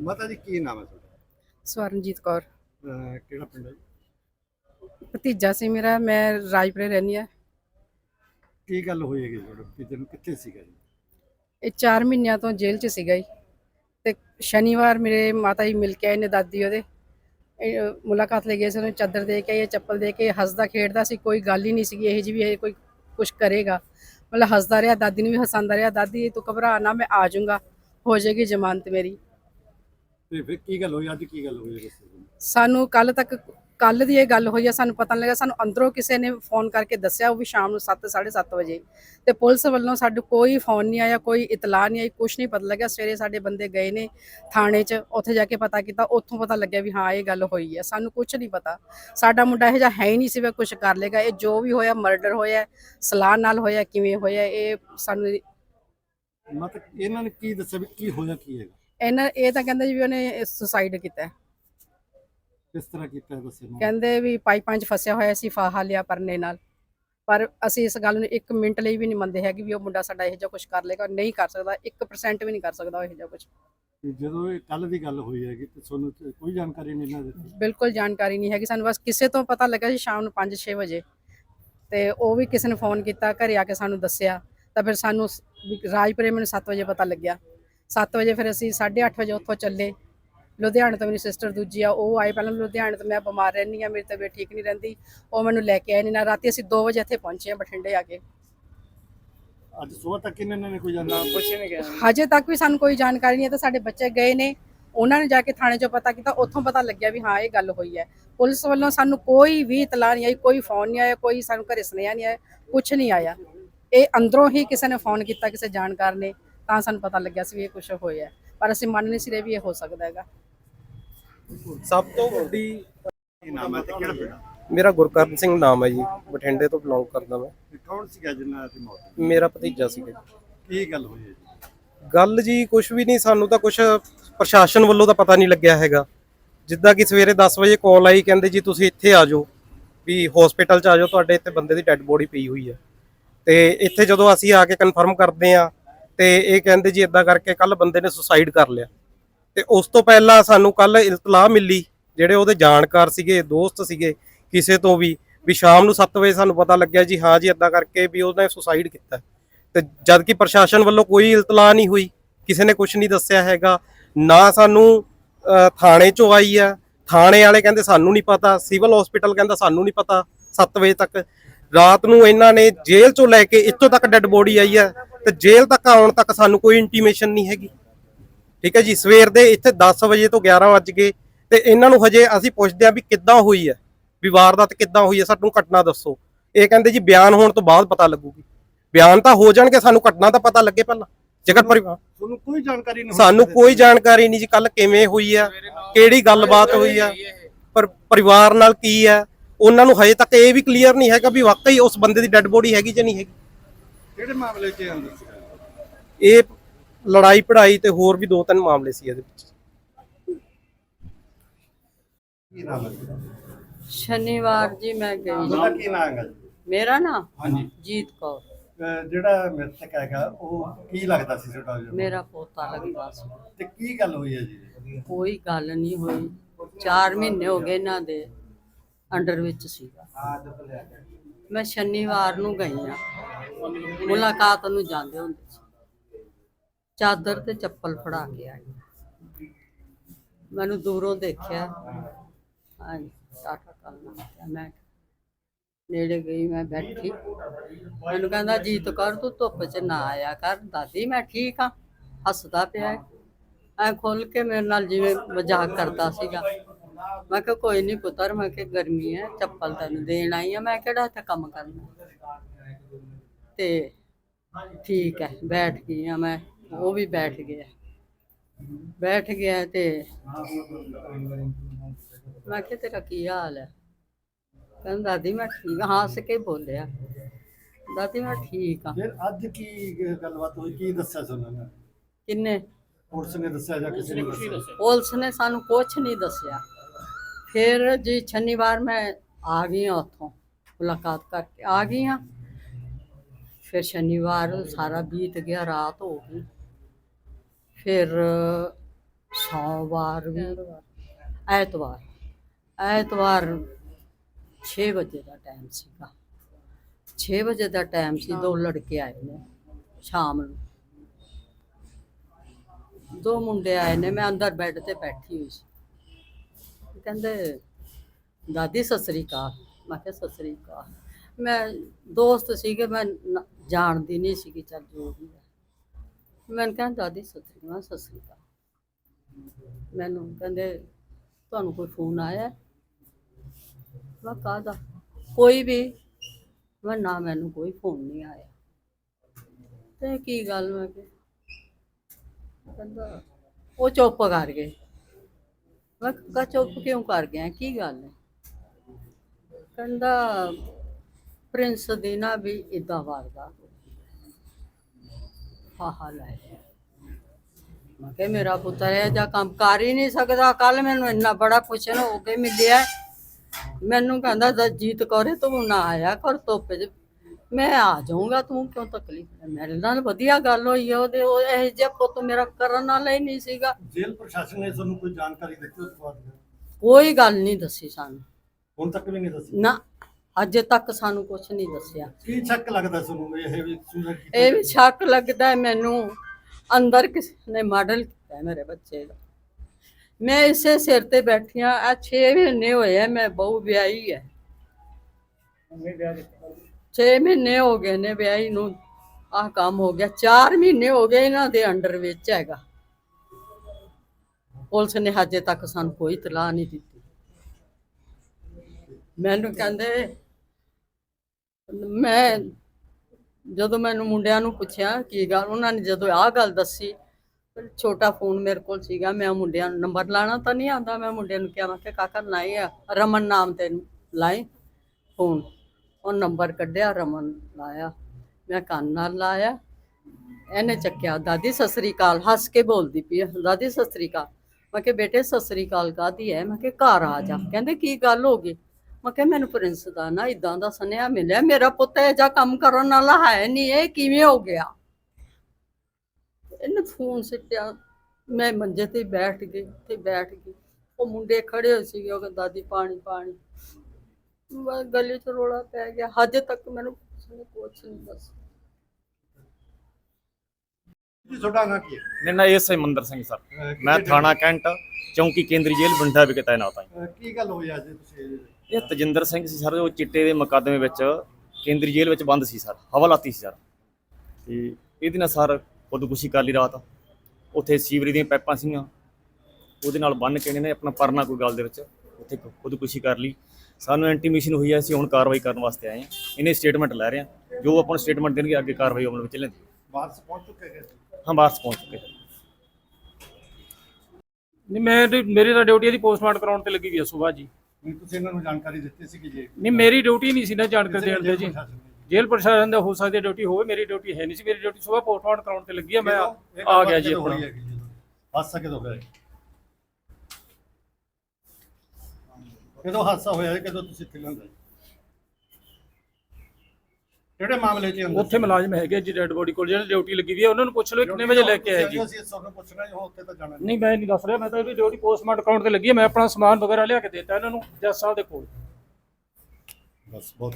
ਮਾਤਾ ਜੀ ਕੀ ਨਾਮ ਹੈ ਤੁਹਾਡਾ? ਸਵਰਨਜੀਤ ਕੌਰ। ਅਹ ਕਿਹੜਾ ਪਿੰਡ ਹੈ ਜੀ? ਭਤੀਜਾ ਸੀ ਮੇਰਾ ਮੈਂ ਰਾਜਪੁਰੇ ਰਹਿੰਦੀ ਆ ਕੀ ਗੱਲ ਹੋਈ ਹੈਗੀ ਤੁਹਾਡੇ? ਪਿਤਾ ਨੂੰ ਕਿੱਥੇ ਸੀਗਾ ਜੀ? ਇਹ 4 ਮਹੀਨਿਆਂ ਤੋਂ ਜੇਲ੍ਹ 'ਚ ਸੀਗਾ ਜੀ। ਤੇ ਸ਼ਨੀਵਾਰ ਮੇਰੇ ਮਾਤਾ ਜੀ ਮਿਲ ਕੇ ਆਏ ਨੇ ਦਾਦੀ ਉਹਦੇ। ਇਹ, ਮੁਲਾਕਾਤ ਲਈ ਗਏ ਸੀ ਉਹਨੂੰ ਚਾਦਰ ਦੇ ਕੇ ਇਹ ਚੱਪਲ ਦੇ ਕੇ ਹੱਸਦਾ ਖੇਡਦਾ ਸੀ ਕੋਈ ਗੱਲ ਹੀ ਨਹੀਂ ਸੀਗੀ ਇਹ ਜੀ ਵੀ ਇਹ ਕੋਈ ਕੁਝ ਕਰੇਗਾ। ਮਤਲਬ ਹੱਸਦਾ ਰਿਹਾ ਦਾਦੀ ਨੂੰ ਵੀ ਹਸਾਉਂਦਾ ਰਿਹਾ ਦਾਦੀ ਤੂੰ ਘਬਰਾ ਨਾ ਮੈਂ ਆ ਜਾਊਂਗਾ। ਹੋ ਜਾਏਗੀ ਜ਼ਮਾਨਤ ਮੇਰੀ। ਤੇ ਫਿਰ ਕੀ ਗੱਲ ਹੋਈ? ਅੱਜ ਕੀ ਗੱਲ ਹੋਈ ਹੈ ਦੱਸੋ ਜੀ। ਸਾਨੂੰ ਕੱਲ ਤੱਕ ਕੱਲ ਦੀ ਇਹ ਗੱਲ ਹੋਈ ਆ ਸਾਨੂੰ ਪਤਾ ਨਹੀਂ ਲੱਗਾ। ਸਾਨੂੰ ਅੰਦਰੋਂ ਕਿਸੇ ਨੇ ਫੋਨ ਕਰਕੇ ਦੱਸਿਆ ਉਹ ਵੀ ਸ਼ਾਮ ਨੂੰ 7 7:30 ਵਜੇ। ਤੇ ਪੁਲਿਸ ਵੱਲੋਂ ਸਾਡੇ ਕੋਈ ਫੋਨ ਨਹੀਂ ਆਇਆ ਕੋਈ ਇਤਲਾਹ ਨਹੀਂ ਆਈ ਕੁਝ ਨਹੀਂ ਪਤਾ ਲੱਗਿਆ। ਸਵੇਰੇ ਸਾਡੇ ਬੰਦੇ ਗਏ ਨੇ ਥਾਣੇ 'ਚ ਉੱਥੇ ਜਾ ਕੇ ਪਤਾ ਕੀਤਾ ਉੱਥੋਂ ਪਤਾ ਲੱਗਿਆ ਵੀ ਹਾਂ ਇਹ ਗੱਲ ਹੋਈ ਹੈ ਸਾਨੂੰ ਕੁਝ ਨਹੀਂ ਪਤਾ। ਸਾਡਾ ਮੁੰਡਾ ਇਹ ਜਿਹਾ ਹੈ ਹੀ ਨਹੀਂ ਸੀ ਵੀ ਕੁਝ ਕਰ ਲੇਗਾ ਇਹ ਜੋ ਵੀ ਹੋਇਆ ਮਰਡਰ ਹੋਇਆ ਸਲਾਹ ਨਾਲ ਹੋਇਆ ਕਿਵੇਂ ਹੋਇਆ ਇਹ ਸਾਨੂੰ ਮਤਲਬ ਇਹਨਾਂ ਨੇ ਕੀ ਦੱਸਿਆ ਵੀ ਕੀ ਹੋਇਆ ਕੀ ਹੈਗਾ? ਇਹਨਾਂ ਇਹ ਤਾਂ ਕਹਿੰਦੇ ਜੀ ਵੀ ਉਹਨੇ ਸੁਸਾਈਡ ਕੀਤਾ। ਹੈ। ਕਿਸ ਤਰ੍ਹਾਂ ਕੀਤਾ ਹੈ ਦੱਸਿਆ ਨਾ? ਕਹਿੰਦੇ ਵੀ ਪਾਈਪਾਂ 'ਚ ਫਸਿਆ ਹੋਇਆ ਸੀ ਫਾਹਾ ਲਿਆ ਪਰਨੇ ਨਾਲ। ਪਰ ਅਸੀਂ ਇਸ ਗੱਲ ਨੂੰ ਇੱਕ ਮਿੰਟ ਲਈ ਵੀ ਨਹੀਂ ਮੰਨਦੇ ਹੈਗੇ ਵੀ ਉਹ ਮੁੰਡਾ ਸਾਡਾ ਇਹੋ ਜਿਹਾ ਕੁਝ ਕਰ ਲੇਗਾ ਨਹੀਂ ਕਰ ਸਕਦਾ 1% ਵੀ ਨਹੀਂ ਕਰ ਸਕਦਾ ਉਹ ਇਹੋ ਜਿਹਾ ਕੁਝ ਤੇ ਜਦੋਂ ਇਹ ਕੱਲ ਦੀ ਗੱਲ ਹੋਈ ਹੈਗੀ ਤੇ ਤੁਹਾਨੂੰ ਤੇ ਕੋਈ ਜਾਣਕਾਰੀ ਨਹੀਂ ਇਹਨਾਂ ਦਿੱਤੀ ਬਿਲਕੁਲ ਜਾਣਕਾਰੀ ਨਹੀਂ ਹੈਗੀ ਸਾਨੂੰ ਬਸ ਕਿਸੇ ਤੋਂ ਪਤਾ ਲੱਗਾ ਸੀ ਸ਼ਾਮ ਨੂੰ 5-6 ਵਜੇ। ਤੇ ਉਹ ਵੀ ਕਿਸੇ ਨੇ ਫੋਨ ਕੀਤਾ ਘਰੇ ਆ ਕੇ ਸਾਨੂੰ ਦੱਸਿਆ ਤਾਂ ਫਿਰ ਸਾਨੂੰ ਸ- ਵੀ ਮੈਨੂੰ 7 ਵਜੇ ਪਤਾ ਲੱਗਿਆ। 7 ਵਜੇ ਫਿਰ ਅਸੀਂ 8:30 ਵਜੇ ਉੱਥੋਂ ਚੱਲੇ। ਲੁਧਿਆਣੇ ਤੋਂ ਮੇਰੀ ਸਿਸਟਰ ਦੂਜੀ ਆ ਉਹ ਆਏ ਪਹਿਲਾਂ ਲੁਧਿਆਣੇ ਤੋਂ ਮੈਂ ਬਿਮਾਰ ਰਹਿੰਦੀ ਆ ਮੇਰੀ ਤਬੀਅਤ ਠੀਕ ਨਹੀਂ ਰਹਿੰਦੀ। ਉਹ ਮੈਨੂੰ ਲੈ ਕੇ ਆਏ ਨੇ ਨਾ ਰਾਤੀ ਅਸੀਂ 2 ਵਜੇ ਇੱਥੇ ਪਹੁੰਚੇ ਆ ਬਠਿੰਡੇ ਆ ਕੇ। ਅੱਜ ਸਵੇਰ ਤੱਕ ਇਹਨਾਂ ਨੇ ਕੋਈ ਜਾਣਨਾ ਹਜੇ ਤੱਕ ਵੀ ਸਾਨੂੰ ਕੋਈ ਜਾਣਕਾਰੀ ਨਹੀਂ ਹੈ ਤਾਂ ਸਾਡੇ ਬੱਚੇ ਗਏ ਨੇ। ਉਹਨਾਂ ਨੇ ਜਾ ਕੇ ਥਾਣੇ 'ਚੋਂ ਪਤਾ ਕੀਤਾ ਉੱਥੋਂ ਪਤਾ ਲੱਗਿਆ ਵੀ ਹਾਂ ਇਹ ਗੱਲ ਹੋਈ ਹੈ। ਪੁਲਿਸ ਵੱਲੋਂ ਸਾਨੂੰ ਕੋਈ ਵੀ ਇਤਲਾਹ ਨਹੀਂ ਆਈ ਕੋਈ ਫੋਨ ਨਹੀਂ ਆਇਆ ਕੋਈ ਸਾਨੂੰ ਘਰੇ ਸੁਨੇਹਾ ਨਹੀਂ ਆਇਆ ਕੁਝ ਨਹੀਂ ਆਇਆ। ਇਹ ਅੰਦਰੋਂ ਹੀ ਕਿਸੇ ਨੇ ਫੋਨ ਕੀਤਾ ਕਿਸੇ ਜਾਣਕਾਰ ਨੇ। ਤਾਂ ਸਾਨੂੰ ਪਤਾ ਲੱਗਿਆ ਸੀ ਵੀ ਇਹ ਕੁਝ ਹੋਇਆ ਹੈ। ਪਰ ਅਸੀਂ ਮੰਨ ਨਹੀਂ ਸੀ ਰਹੇ ਵੀ ਇਹ ਹੋ ਸਕਦਾ ਹੈਗਾ। ਸਭ ਤੋਂ ਵੱਡੀ ਕੀ ਨਾਮ ਹੈ ਤੇ ਕਿਹੜਾ ਪਿੰਡ ਮੇਰਾ ਗੁਰਕਰਨ ਸਿੰਘ ਨਾਮ ਹੈ ਜੀ। ਬਠਿੰਡੇ ਤੋਂ ਬਿਲੋਂਗ ਕਰਦਾ ਮੈਂ। ਤੇ ਕੌਣ ਸੀਗਾ ਜਿਨ੍ਹਾਂ ਦੀ ਮੌਤ ਹੋਈ? ਮੇਰਾ ਭਤੀਜਾ ਸੀਗਾ ਜੀ। ਕੀ ਗੱਲ ਹੋਈ ਹੈ ਜੀ? ਗੱਲ ਜੀ ਕੁਝ ਵੀ ਨਹੀਂ ਸਾਨੂੰ ਤਾਂ ਕੁਝ ਪ੍ਰਸ਼ਾਸਨ ਵੱਲੋਂ ਤਾਂ ਪਤਾ ਨਹੀਂ ਲੱਗਿਆ ਹੈਗਾ। ਜਿੱਦਾਂ ਕਿ ਸਵੇਰੇ 10 ਵਜੇ ਕਾਲ ਆਈ ਕਹਿੰਦੇ ਜੀ ਤੁਸੀਂ ਇੱਥੇ ਆ ਜਾਓ ਵੀ ਹਸਪੀਟਲ ਚ ਆ ਜਾਓ ਤੁਹਾਡੇ ਇੱਥੇ ਬੰਦੇ ਦੀ ਡੈੱਡ ਬੋਡੀ ਪਈ ਹੋਈ ਹੈ। ਤੇ ਇੱਥੇ ਜਦੋਂ ਅਸੀਂ ਆ ਕੇ ਕਨਫਰਮ ਕਰਦੇ ਆ ਤੇ ਇਹ ਕਹਿੰਦੇ ਜੀ ਇਦਾਂ ਕਰਕੇ ਕੱਲ ਬੰਦੇ ਨੇ ਸੁਸਾਈਡ ਕਰ ਲਿਆ। ਤੇ ਉਸ ਤੋਂ ਪਹਿਲਾਂ ਸਾਨੂੰ ਕੱਲ ਇਤਲਾਹ ਮਿਲੀ, ਜਿਹੜੇ ਉਹਦੇ ਜਾਣਕਾਰ ਸੀਗੇ, ਦੋਸਤ ਸੀਗੇ, ਕਿਸੇ ਤੋਂ ਵੀ ਵੀ ਸ਼ਾਮ ਨੂੰ 7 ਵਜੇ ਸਾਨੂੰ ਪਤਾ ਲੱਗਿਆ ਜੀ, ਹਾਂ ਜੀ ਇਦਾਂ ਕਰਕੇ ਵੀ ਉਹਨੇ ਸੁਸਾਈਡ ਕੀਤਾ। ਤੇ ਜਦ ਕਿ ਪ੍ਰਸ਼ਾਸਨ ਵੱਲੋਂ ਕੋਈ ਇਤਲਾਹ ਨਹੀਂ ਹੋਈ, ਕਿਸੇ ਨੇ ਕੁਝ ਨਹੀਂ ਦੱਸਿਆ ਹੈਗਾ, ਨਾ ਸਾਨੂੰ ਥਾਣੇ ਚੋਂ ਆਈ ਆ। ਥਾਣੇ ਵਾਲੇ ਕਹਿੰਦੇ ਸਾਨੂੰ ਨਹੀਂ ਪਤਾ, ਸਿਵਲ ਹਸਪੀਟਲ ਕਹਿੰਦਾ ਸਾਨੂੰ ਨਹੀਂ ਪਤਾ 7 ਵਜੇ ਤੱਕ। ਰਾਤ ਨੂੰ ਇਹਨਾਂ ਨੇ ਜੇਲ੍ਹ ਚੋਂ ਲੈ ਕੇ ਇੱਥੋਂ ਤੱਕ ਡੈੱਡ ਬੋਡੀ ਆਈ ਆ। ਤੇ ਜੇਲ੍ਹ ਤੱਕ ਆਉਣ ਤੱਕ ਸਾਨੂੰ ਕੋਈ ਇੰਟੀਮੇਸ਼ਨ ਨਹੀਂ ਹੈਗੀ। ਠੀਕ ਹੈ ਜੀ ਸਵੇਰ ਦੇ ਇੱਥੇ 10 ਵਜੇ ਤੋਂ 11 ਵੱਜ ਗਏ ਤੇ ਇਹਨਾਂ ਨੂੰ ਹਜੇ ਅਸੀਂ ਪੁੱਛਦੇ ਆ ਵੀ ਕਿੱਦਾਂ ਹੋਈ ਹੈ ਵੀ ਵਾਰਦਾਤ ਕਿੱਦਾਂ ਹੋਈ ਹੈ ਸਾਨੂੰ ਘਟਨਾ ਦੱਸੋ। ਇਹ ਕਹਿੰਦੇ ਜੀ ਬਿਆਨ ਹੋਣ ਤੋਂ ਬਾਅਦ ਪਤਾ ਲੱਗੂਗੀ। ਬਿਆਨ ਤਾਂ ਹੋ ਜਾਣਗੇ ਸਾਨੂੰ ਘਟਨਾ ਤਾਂ ਪਤਾ ਲੱਗੇ ਪਹਿਲਾਂ। ਜੇਕਰ ਪਰਿਵਾਰ ਤੁਹਾਨੂੰ ਕੋਈ ਜਾਣਕਾਰੀ ਨਹੀਂ ਸਾਨੂੰ? ਕੋਈ ਜਾਣਕਾਰੀ ਨਹੀਂ ਜੀ ਕੱਲ ਕਿਵੇਂ ਹੋਈ ਆ ਕਿਹੜੀ ਗੱਲਬਾਤ ਹੋਈ ਆ ਪਰ ਪਰਿਵਾਰ ਨਾਲ ਕੀ ਆ ਉਹਨਾਂ ਨੂੰ ਹਜੇ ਤੱਕ ਇਹ ਵੀ ਕਲੀਅਰ ਨਹੀਂ ਹੈਗਾ ਵੀ ਵਾਕਈ ਉਸ ਬੰਦੇ ਦੀ ਡੈੱਡ ਬੋਡੀ ਹੈਗੀ ਜਾਂ ਨਹੀਂ ਹੈਗੀ। ਕਿਹੜੇ ਮਾਮਲੇ 'ਚ ਅੰਦਰ ਸੀਗਾ ਇਹ ਲੜਾਈ ਪੜਾਈ ਤੇ ਹੋਰ ਵੀ ਦੋ ਤਿੰਨ ਮਾਮਲੇ ਸੀ ਇਹਦੇ ਵਿੱਚ। ਕੀ ਨਾਮ ਹੈ ਜੀ? ਸ਼ਨੀਵਾਰ ਜੀ ਮੈਂ ਗਈ। ਤੁਹਾਡਾ ਕੀ ਨਾਮ ਹੈ ਜੀ? ਮੇਰਾ ਨਾਮ ਹਾਂਜੀ। ਜੀਤ ਕੌਰ। ਅਹ ਜਿਹੜਾ ਮ੍ਰਿਤਕ ਹੈਗਾ ਉਹ ਕੀ ਲੱਗਦਾ ਸੀ ਤੁਹਾਡਾ ਜੀ? ਮੇਰਾ ਪੋਤਾ ਲੱਗਦਾ ਸੀ। ਤੇ ਕੀ ਗੱਲ ਹੋਈ ਹੈ ਜੀ? ਕੋਈ ਗੱਲ ਨਹੀਂ ਹੋਈ। 4 ਮਹੀਨੇ ਹੋ ਗਏ ਇਹਨਾਂ ਦੇ ਅੰਡਰ ਵਿੱਚ ਸੀਗਾ। ਮੈਂ ਸ਼ਨੀਵਾਰ ਨੂੰ ਗਈ ਆ ਮੁਲਾਕਾਤ ਨੂੰ ਜਾਂਦੇ ਹੁੰਦੇ ਸੀ। ਚਾਦਰ ਤੇ ਚੱਪਲ ਫੜਾ ਕੇ ਆਈ। ਮੈਨੂੰ ਦੂਰੋਂ ਦੇਖਿਆ। ਹਾਂਜੀ, ਟਾਟਾ ਕਰਨਾ ਮੈਂ ਨੇੜੇ ਗਈ, ਮੈਂ ਬੈਠੀ। ਮੈਨੂੰ ਕਹਿੰਦਾ, ਜੀਤ ਕਰ, ਤੂੰ ਧੁੱਪ 'ਚ ਨਾ ਆਇਆ ਕਰ। ਦਾਦੀ, ਮੈਂ ਠੀਕ ਆ ਹੱਸਦਾ ਪਿਆ ਐ ਖੋਲ ਕੇ ਮੇਰੇ ਨਾਲ ਜਿਵੇਂ ਮਜ਼ਾਕ ਕਰਦਾ ਸੀਗਾ। ਮੈਂ ਕਿਹਾ, ਕੋਈ ਨਹੀਂ ਪੁੱਤਰ, ਮੈਂ ਕਿਹਾ, ਗਰਮੀ ਹੈ। ਚੱਪਲ ਤੈਨੂੰ ਦੇਣ ਆਈ ਆ ਮੈਂ ਕਿਹੜਾ ਇੱਥੇ ਕੰਮ ਕਰਨਾ? ਤੇ ਠੀਕ ਹੈ ਬੈਠ ਗਈ ਆ ਮੈਂ ਉਹ ਵੀ ਬੈਠ ਗਿਆ। ਬੈਠ ਗਿਆ ਤੇ ਮੈਂ ਕਿਹਾ ਤੇਰਾ ਕੀ ਹਾਲ ਹੈ? ਕਹਿੰਦਾ ਦਾਦੀ ਮੈਂ ਠੀਕ ਹਾਂ ਹੱਸ ਕੇ ਬੋਲਿਆ। ਦਾਦੀ ਮੈਂ ਠੀਕ ਹਾਂ। ਫਿਰ ਅੱਜ ਕੀ ਗੱਲਬਾਤ ਹੋਈ? ਕੀ ਦੱਸਿਆ ਸੀ ਉਹਨਾਂ ਨੇ? ਕਿੰਨੇ? ਪੁਲਿਸ ਨੇ ਦੱਸਿਆ ਜਾਂ ਕਿਸੇ ਨੇ ਦੱਸਿਆ? ਪੁਲਿਸ ਨੇ ਸਾਨੂੰ ਕੁਝ ਨਹੀਂ ਦੱਸਿਆ। ਫਿਰ ਜੀ ਸ਼ਨੀਵਾਰ ਮੈਂ ਆ ਗਈ ਹਾਂ ਉੱਥੋਂ ਮੁਲਾਕਾਤ ਕਰਕੇ। ਆ ਗਈ ਹਾਂ। ਫਿਰ ਸ਼ਨੀਵਾਰ ਸਾਰਾ ਬੀਤ ਗਿਆ ਰਾਤ ਹੋ ਗਈ। ਫਿਰ ਸੋਮਵਾਰ ਵੀ ਐਤਵਾਰ। ਐਤਵਾਰ 6 ਵਜੇ ਦਾ ਟਾਈਮ ਸੀਗਾ। 6 ਵਜੇ ਦਾ ਟਾਈਮ ਸੀ ਦੋ ਲੜਕੇ ਆਏ ਨੇ ਸ਼ਾਮ ਨੂੰ। ਦੋ ਮੁੰਡੇ ਆਏ ਨੇ ਮੈਂ ਅੰਦਰ ਬੈੱਡ ਤੇ ਬੈਠੀ ਹੋਈ ਸੀ। ਕਹਿੰਦੇ ਦਾਦੀ ਸਤਿ ਸ੍ਰੀ ਅਕਾਲ ਮੈਂ ਕਿਹਾ ਸਤਿ ਸ੍ਰੀ ਅਕਾਲ ਮੈਂ ਦੋਸਤ ਸੀਗੇ, ਮੈਂ ਨ- ਜਾਣਦੀ ਨਹੀਂ ਸੀਗੀ, ਚੱਲ ਜੋ ਵੀ ਹੈ ਮੈਂ ਕਿਹਾ ਦਾਦੀ, ਸਤਿ ਸ੍ਰੀ ਅਕਾਲ, ਸਤਿ ਸ੍ਰੀ ਅਕਾਲ। ਮੈਨੂੰ ਕਹਿੰਦੇ, ਤੁਹਾਨੂੰ ਕੋਈ ਫੋਨ ਆਇਆ? ਹੈ? ਮੈਂ ਕਾਹਦਾ? ਕੋਈ ਵੀ। ਮੈਂ ਨਾ, ਮੈਨੂੰ ਕੋਈ ਫੋਨ ਨਹੀਂ ਆਇਆ। ਤੇ ਕੀ ਗੱਲ ਮੈਂ ਕਿ ਕਹਿੰਦਾ, ਉਹ ਚੁੱਪ ਕਰ ਗਏ। ਮੈਂ ਕਿਹਾ, ਚੁੱਪ ਕਿਉਂ ਕਰ ਗਿਆ ਕੀ ਗੱਲ ਹੈ? ਕਹਿੰਦਾ ਪ੍ਰਿੰਸ ਦੀ ਨਾ ਵੀ ਇਦਾਂ ਵਾਰਦਾ। ਹਾਹਾ ਲੈ। ਮੈਂ ਕਿਹਾ ਮੇਰਾ ਪੁੱਤਰ ਹੈ ਜਾਂ ਕੰਮ ਕਰ ਹੀ ਨਹੀਂ ਸਕਦਾ। ਕੱਲ ਮੈਨੂੰ ਇੰਨਾ ਬੜਾ ਕੁਸ਼ਨ ਹੋ ਕੇ ਮਿਲਿਆ। ਮੈਨੂੰ ਕਹਿੰਦਾ ਦਜੀਤ ਕੌਰੇ ਤੂੰ ਨਾ ਆਇਆ ਕਰ ਧੁੱਪ 'ਚ। ਮੈਂ ਆ ਜਾਊਂਗਾ ਤੂੰ ਕਿਉਂ ਤਕਲੀਫ ਮੇਰੇ ਨਾਲ ਵਧੀਆ ਗੱਲ ਹੋਈ ਹੈ ਉਹਦੇ ਉਹ ਇਹ ਜਿਹਾ ਪੁੱਤ ਮੇਰਾ ਕਰਨ ਵਾਲਾ ਹੀ ਨਹੀਂ ਸੀਗਾ। ਜੇਲ੍ਹ ਪ੍ਰਸ਼ਾਸਨ ਨੇ ਤੁਹਾਨੂੰ ਕੋਈ ਜਾਣਕਾਰੀ ਦਿੱਤੀ ਉਸ ਬਾਅਦ? ਕੋਈ ਗੱਲ ਨਹੀਂ ਦੱਸੀ ਸਾਨੂੰ। ਹੁਣ ਤੱਕ ਵੀ ਨਹੀਂ ਦੱਸੀ? ਨਾ। ਅਜੇ ਤੱਕ ਸਾਨੂੰ ਕੁਝ ਨਹੀਂ ਦੱਸਿਆ। ਕੀ ਸ਼ੱਕ ਲੱਗਦਾ ਤੁਹਾਨੂੰ ਇਹ ਵੀ ਸੁਣਨ ਕੀਤਾ? ਇਹ ਵੀ ਸ਼ੱਕ ਲੱਗਦਾ ਹੈ ਮੈਨੂੰ। ਅੰਦਰ ਕਿਸੇ ਨੇ ਮਾਡਲ ਕੀਤਾ ਹੈ ਮੇਰੇ ਬੱਚੇ ਦਾ। ਮੈਂ ਇਸੇ ਸਿਰ ਤੇ ਬੈਠੀ ਆ ਆ 6 ਮਹੀਨੇ ਹੋਏ ਆ ਮੈਂ ਬਹੁ ਵਿਆਹੀ ਹੈ। 6 ਮਹੀਨੇ ਹੋ ਗਏ ਨੇ ਵਿਆਹੀ ਨੂੰ। ਆਹ ਕੰਮ ਹੋ ਗਿਆ। 4 ਮਹੀਨੇ ਹੋ ਗਏ ਇਹਨਾਂ ਦੇ ਅੰਡਰ ਵਿੱਚ ਹੈਗਾ। ਪੁਲਿਸ ਨੇ ਹਜੇ ਤੱਕ ਸਾਨੂੰ ਕੋਈ ਇਤਲਾਹ ਨਹੀਂ ਦਿੱਤੀ। ਮੈਨੂੰ ਕਹਿੰਦੇ ਮੈਂ ਜਦੋਂ ਮੈਨੂੰ ਮੁੰਡਿਆਂ ਨੂੰ ਪੁੱਛਿਆ ਕੀ ਗੱਲ, ਉਹਨਾਂ ਨੇ ਜਦੋਂ ਆਹ ਗੱਲ ਦੱਸੀ, ਛੋਟਾ ਫੋਨ ਮੇਰੇ ਕੋਲ ਸੀਗਾ, ਮੈਂ ਮੁੰਡਿਆਂ ਨੂੰ ਨੰਬਰ ਲਾਣਾ ਤਾਂ ਨਹੀਂ ਆਉਂਦਾ, ਮੈਂ ਮੁੰਡਿਆਂ ਨੂੰ ਕਿਹਾ, ਮੈਂ ਕਿ ਕਾਕਾ, ਲਾਈ ਆ, ਰਮਨ ਨਾਮ ਤੇ ਲਾਈ ਫੋਨ ਉਹ ਨੰਬਰ ਕੱਢਿਆ, ਰਮਨ ਲਾਇਆ, ਮੈਂ ਕੰਨ ਨਾਲ ਲਾਇਆ, ਇਹਨੇ ਚੱਕਿਆ, ਦਾਦੀ, ਸਤਿ ਸ੍ਰੀ ਅਕਾਲ। ਹੱਸ ਕੇ ਬੋਲਦੀ ਪਈ ਦਾਦੀ, ਸਤਿ ਸ੍ਰੀ ਅਕਾਲ। ਮੈਂ ਕਿ ਬੇਟੇ, ਸਤਿ ਸ੍ਰੀ ਅਕਾਲ ਕਾਹਦੀ ਹੈ ਮੈਂ ਕਿ ਘਰ ਆ ਜਾ। ਕਹਿੰਦੇ, ਕੀ ਗੱਲ ਹੋ ਗਈ? ਮੈਂ ਕਿਹਾ ਮੈਨੂੰ ਪ੍ਰਿੰਸ ਦਾ ਨਾ ਇਦਾਂ ਦਾ ਸੁਨੇਹਾ ਮਿਲਿਆ ਮੇਰਾ ਪੁੱਤ ਇਹ ਜਿਹਾ ਕੰਮ ਕਰਨ ਵਾਲਾ ਹੈ ਨਹੀਂ ਇਹ ਕਿਵੇਂ ਹੋ ਗਿਆ? ਇਹਨੇ ਫੋਨ ਸਿੱਟਿਆ ਮੈਂ ਮੰਜੇ ਤੇ ਬੈਠ ਗਈ ਤੇ ਬੈਠ ਗਈ। ਉਹ ਮੁੰਡੇ ਖੜੇ ਹੋਏ ਸੀਗੇ ਉਹ ਕਹਿੰਦਾ ਦਾਦੀ ਪਾਣੀ ਪਾਣੀ। ਬਸ ਗਲੀ ਚ ਰੋਲਾ ਪੈ ਗਿਆ। ਹਜੇ ਤੱਕ ਮੈਨੂੰ ਕਿਸੇ ਨੇ ਕੁਛ ਨਹੀਂ ਦੱਸਿਆ। ਜੀ ਤੁਹਾਡਾ ਨਾਂ ਕੀ ਹੈ? ਮੇਰਾ ਨਾਮ ਐਸਆਈ ਮੰਦਰ ਸਿੰਘ ਸਰ। ਅਹ ਮੈਂ ਕਿਹੜੇ ਥਾਣਾ ਕੈਂਟ ਚੌਂਕੀ ਕੇਂਦਰੀ ਜੇਲ੍ਹ ਬਿੰਡਾ ਵਿਖੇ ਤਾਇਨਾਤ ਹਾਂ ਅਹ ਕੀ ਗੱਲ ਹੋਈ ਅੱਜ ਤੁਸੀਂ? ਇਹ ਤਜਿੰਦਰ ਸਿੰਘ ਸੀ ਸਰ ਉਹ ਚਿੱਟੇ ਦੇ ਮੁਕੱਦਮੇ ਵਿੱਚ ਕੇਂਦਰੀ ਜੇਲ੍ਹ ਵਿੱਚ ਬੰਦ ਸੀ ਸਰ ਹਵਾਲਾਤੀ ਸੀ ਸਰ। ਤੇ ਇਹਦੇ ਨਾਲ ਸਰ ਖੁਦਕੁਸ਼ੀ ਕਰ ਲਈ ਰਾਤ। ਉੱਥੇ ਸੀਵਰੇਜ ਦੀਆਂ ਪਾਈਪਾਂ ਸੀਗੀਆਂ। ਉਹਦੇ ਨਾਲ ਬੰਨ ਕੇ ਇਹਨੇ ਆਪਣਾ ਪਰਨਾ ਕੋਈ ਗੱਲ ਦੇ ਵਿੱਚ ਉੱਥੇ ਖੁਦਕੁਸ਼ੀ ਕਰ ਲਈ। ਸਾਨੂੰ ਐਂਟੀਮਿਸ਼ਨ ਹੋਈ ਹੈ ਅਸੀਂ ਹੁਣ ਕਾਰਵਾਈ ਕਰਨ ਵਾਸਤੇ ਆਏ ਹਾਂ। ਇਹਨੇ ਸਟੇਟਮੈਂਟ ਲੈ ਰਹੇ ਹਾਂ। ਜੋ ਆਪਾਂ ਨੂੰ ਸਟੇਟਮੈਂਟ ਦੇਣਗੇ ਅੱਗੇ ਕਾਰਵਾਈ ਅਮਲ ਵਿੱਚ ਲੈਂਦੀ ਵਾਰਸ ਪਹੁੰਚ ਚੁੱਕੇ ਹੈ ਹਾਂ ਬਾਰਸ ਪਹੁੰਚ ਚੁੱਕੇ। ਨਹੀਂ ਮੈਂ ਮੇਰੀ ਤਾਂ ਡਿਊਟੀ ਇਹਦੀ ਪੋਸਟਮਾਰਟਮ ਕਰਾਉਣ ਤੇ ਲੱਗੀ ਵੀ ਆ ਸੁਬਾਹ ਜੀ। ਨਹੀਂ ਤੁਸੀਂ ਇਹਨਾਂ ਨੂੰ ਜਾਣਕਾਰੀ ਦਿੱਤੀ ਸੀ ਕਿ ਜੀ ਨਹੀਂ ਮੇਰੀ ਡਿਊਟੀ ਨਹੀਂ ਸੀ ਨਾ ਜਾਣਕਾਰੀ ਦੇਣ ਦੇ ਜੀ ਜੇਲ੍ਹ ਪ੍ਰਸ਼ਾਸਨ ਦਾ ਹੋ ਸਕਦੀ ਡਿਊਟੀ ਹੋਵੇ ਮੇਰੀ ਡਿਊਟੀ ਹੈ ਨਹੀਂ ਸੀ ਮੇਰੀ ਡਿਊਟੀ ਸੁਬਾਹ ਪੋਸਟਮਾਰਟਮ ਕਰਾਉਣ ਤੇ ਲੱਗੀ ਆ ਮੈਂ ਆ ਗਿਆ ਜੀ ਆਪਣਾ? ਹਾਦਸਾ ਕਦੋਂ ਹੋਇਆ? ਕਦੋਂ ਹਾਦਸਾ ਹੋਇਆ ਕਦੋਂ ਤੁਸੀਂ ਲੰਘੇ ਕਿਹੜੇ ਮਾਮਲੇ 'ਚ ਉੱਥੇ ਮੁਲਾਜ਼ਮ ਹੈਗੇ ਜੀ ਡੈਡ ਬੋਡੀ ਕੋਲ ਜਿਹੜੇ ਡਿਊਟੀ ਲੱਗੀ ਵੀ ਹੈ ਉਹਨਾਂ ਨੂੰ ਪੁੱਛ ਲਓ ਕਿੰਨੇ ਵਜੇ ਲੈ ਕੇ ਆਏ ਜੀ। ਅਸੀਂ ਤੁਹਾਨੂੰ ਪੁੱਛਣਾ ਜੀ ਉੱਥੇ ਤਾਂ ਜਾਣਾ ਨਹੀਂ। ਮੈਂ ਨਹੀਂ ਦੱਸ ਰਿਹਾ ਮੈਂ ਤਾਂ ਇਹਦੀ ਡਿਊਟੀ ਪੋਸਟਮਾਰਟਮ ਕਰਾਉਣ ਤੇ ਲੱਗੀ ਹੈ ਮੈਂ ਆਪਣਾ ਸਮਾਨ ਵਗੈਰਾ ਲਿਆ ਕੇ ਦਿੱਤਾ ਇਹਨਾਂ ਨੂੰ ਜੱਜ ਸਾਹਿਬ ਦੇ ਕੋਲ। ਬਸ ਬਹੁਤ